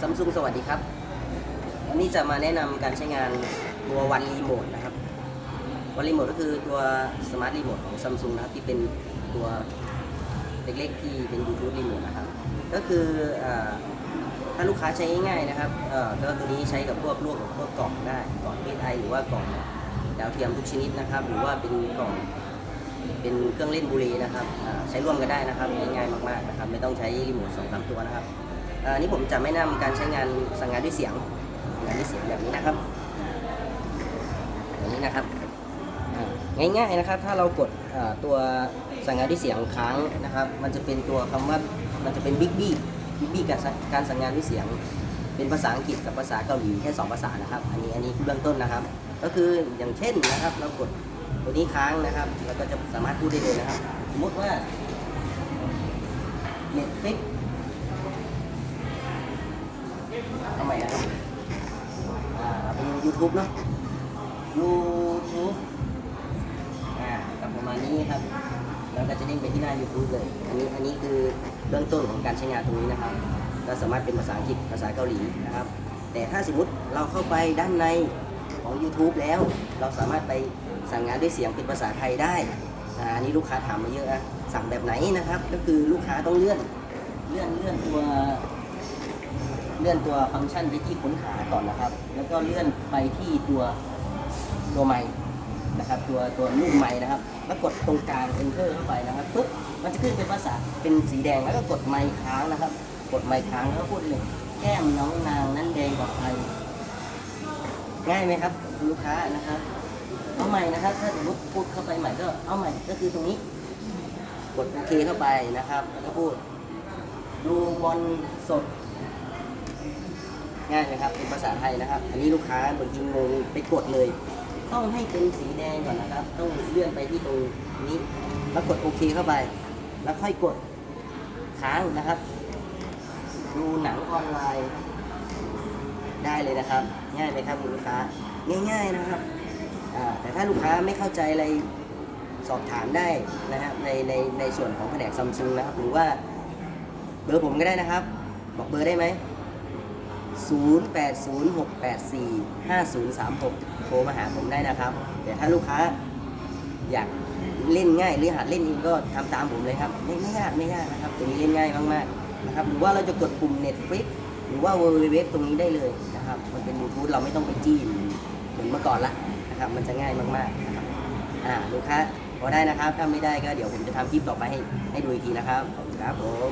ซัมซุงสวัสดีครับ วันนี้จะมาแนะนำการใช้งานตัววันรีโมทนะครับ วันรีโมทก็คือตัวสมาร์ทรีโมทของซัมซุงนะครับ ที่เป็นตัวเล็กๆที่เป็นบลูทูธรีโมทนะครับ ก็คืออถ้าลูกค้าใช้ง่ายๆนะครับก็ตัวนี้ใช้กับพวกลวกพวกกล่องได้กล่อง SI หรือว่ากล่องดาวเทียมทุกชนิดนะครับ หรือว่าเป็นกล่องเป็นเครื่องเล่นบุรีนะครับใช้ร่วมกันได้นะครับง่ายๆมากๆนะครับ ไม่ต้องใช้รีโมทสองสามตัวนะครับ อ่านี่ผมจะไม่นำการใช้งานสั่งงานด้วยเสียงสั่งงานด้วยเสียงแบบนี้นะครับแบบนี้นะครับง่ายๆนะครับ ถ้าเรากดตัวสั่งงานด้วยเสียงค้างนะครับ มันจะเป็นตัวคำว่ามันจะเป็นบิ๊กบี้บิ๊กบี้การสั่งการสั่งงานด้วยเสียง เป็นภาษาอังกฤษกับภาษาเกาหลีแค่สองภาษานะครับ อันนี้อันนี้เบื้องต้นนะครับ ก็คืออย่างเช่นนะครับ เรากดตัวนี้ค้างนะครับเราก็จะสามารถพูดได้เลยนะครับ สมมติว่า Netflix ทำไมนะครับอ่าเป็น YouTube เนาะ YouTube อ่ากับประมาณนี้ครับ แล้วก็จะเด้งไปที่หน้า YouTube เลย อันนี้อันนี้คือเบื้องต้นของการใช้งานตรงนี้นะครับก็สามารถเป็นภาษาอังกฤษ ภาษาเกาหลีนะครับ แต่ถ้าสมมติเราเข้าไปด้านในของ YouTube แล้ว เราสามารถไปสั่งงานด้วยเสียงเป็นภาษาไทยได้อ่าอันนี้ลูกค้าถามมาเยอะนะสั่งแบบไหนนะครับ ก็คือลูกค้าต้องเลื่อน เลื่อนเลื่อนตัว เลื่อนตัวฟังก์ชันไปที่ค้นหาก่อนนะครับ แล้วก็เลื่อนไปที่ตัวตัวไม้นะครับ ตัวตัวรูปไม้นะครับ แล้วกดตรงกลาง enter เข้าไปนะครับปุ๊บมันจะขึ้นเป็นภาษาเป็นสีแดงแล้วก็กดไม้ค้างนะครับ กดไม้ค้างแล้วพูดเลยแก้มน้องนางนั้นแดงกว่าใครง่ายไหมครับลูกค้านะครับเอาใหม่นะครับ ถ้าสมมติพูดเข้าไปใหม่ก็เอาใหม่ก็คือตรงนี้ กดโอเคเข้าไปนะครับ แล้วก็พูดดูบอลสด ง่ายไหมครับเป็นภาษาไทยนะครับ อันนี้ลูกค้าบางทีงงไปกดเลย ต้องให้เป็นสีแดงก่อนนะครับ ต้องเลื่อนไปที่ตรงนี้ แล้วกดโอเคเข้าไป แล้วค่อยกดค้างนะครับ ดูหนังออนไลน์ ได้เลยนะครับ ง่ายไหมครับลูกค้าง่าย ๆนะครับแต่ถ้าลูกค้าไม่เข้าใจอะไรสอบถามได้นะครับในในในส่วนของแผนกซัมซุงนะครับ หรือว่าเบอร์ผมก็ได้นะครับ บอกเบอร์ได้ไหม 0806845036 โทรมาหาผมได้นะครับ แต่ถ้าลูกค้าอยากเล่นง่ายหรือหัดเล่นเองก็ทำตามผมเลยครับไม่ไม่ยากไม่ยากนะครับตัวนี้เล่นง่ายมากๆนะครับหรือว่าเราจะกดปุ่ม Netflix หรือว่า www ตรงนี้ได้เลยนะครับมันเป็นบลูทูธเราไม่ต้องไปจี้เหมือนเมื่อก่อนละนะครับมันจะง่ายมากๆนะครับอ่าลูกค้าพอได้นะครับถ้าไม่ได้ก็เดี๋ยวผมจะทำคลิปต่อไปให้ให้ดูอีกทีนะครับขอบคุณครับผม